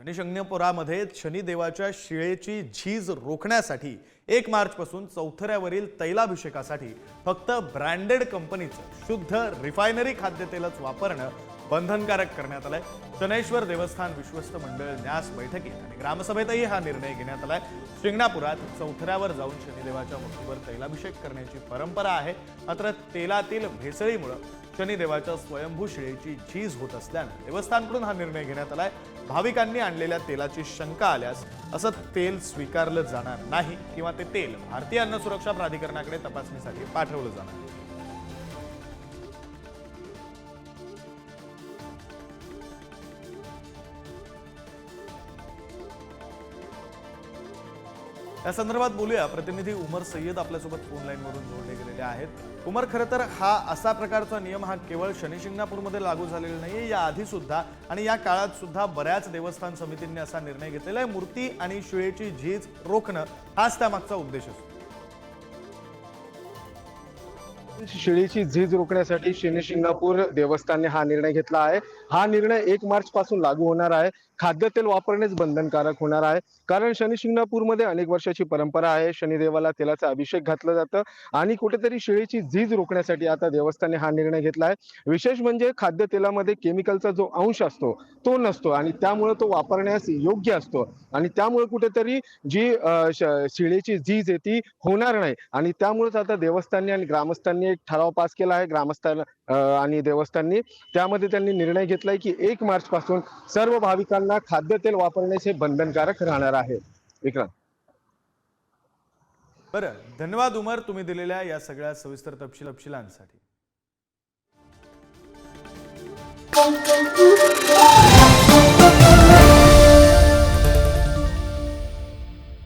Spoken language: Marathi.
शनिशिंगणापुरामध्ये शनिदेवाच्या शिळेची झीज रोखण्यासाठी एक मार्चपासून चौथऱ्यावरील तैलाभिषेकासाठी फक्त ब्रँडेड कंपनीचं शुद्ध रिफायनरी खाद्यतेलच वापरणं बंधनकारक करण्यात आलंय. शनेश्वर देवस्थान विश्वस्त मंडळ न्यास बैठकीत आणि ग्रामसभेतही हा निर्णय घेण्यात आलाय. शिंगणापुरात चौथऱ्यावर जाऊन शनिदेवाच्या मूर्तीवर तैलाभिषेक करण्याची परंपरा आहे. मात्र तेलातील भेसळीमुळं शनिदेवाच्या स्वयंभू शिळेची झीज होत असल्यानं देवस्थानकडून हा निर्णय घेण्यात आलाय. भाविकांनी आणलेल्या तेलाची शंका आल्यास असं तेल स्वीकारलं जाणार नाही किंवा ते तेल भारतीय अन्न सुरक्षा प्राधिकरणाकडे तपासणीसाठी पाठवलं जाणार. या संदर्भात बोलूया. प्रतिनिधी उमर सय्यद आपल्यासोबत फोन लाईनवरून जोडले गेलेले आहेत. उमर खरं तर हा असा प्रकारचा नियम हा केवळ शनिशिंगणापूरमध्ये लागू झालेला नाहीये. या आधी सुद्धा आणि या काळात सुद्धा बऱ्याच देवस्थान समितींनी असा निर्णय घेतलेला आहे. मूर्ती आणि शिळेची झीज रोखणं हाच त्यामागचा उद्देश असतो. शिळीची झीज रोखण्यासाठी शनी शिंगणापूर देवस्थानने हा निर्णय घेतला आहे. हा निर्णय एक मार्च पासून लागू होणार आहे. खाद्यतेल वापरणेच बंधनकारक होणार आहे. कारण शनी शिंगणापूरमध्ये अनेक वर्षाची परंपरा आहे. शनिदेवाला तेलाचा अभिषेक घातला जातं आणि कुठेतरी शिळेची झीज रोखण्यासाठी आता देवस्थानने हा निर्णय घेतला आहे. विशेष म्हणजे खाद्यतेलामध्ये केमिकलचा जो अंश असतो तो नसतो आणि त्यामुळे तो वापरण्यास योग्य असतो. आणि त्यामुळे कुठेतरी जी शिळेची झीज आहे ती होणार नाही. आणि त्यामुळेच आता देवस्थानने आणि ग्रामस्थांनी एक ठराव पास केला आहे ग्रामस्थान आणि देवस्थांनी त्यामध्ये त्यांनी निर्णय घेतलाय की एक मार्च पासून सर्व भाविकांना खाद्यतेल वापरण्याचे बंधनकारक राहणार आहे. विक्रांत. बरं धन्यवाद उमर तुम्ही दिलेल्या या सगळ्या सविस्तर तपशील तपशिलांसाठी.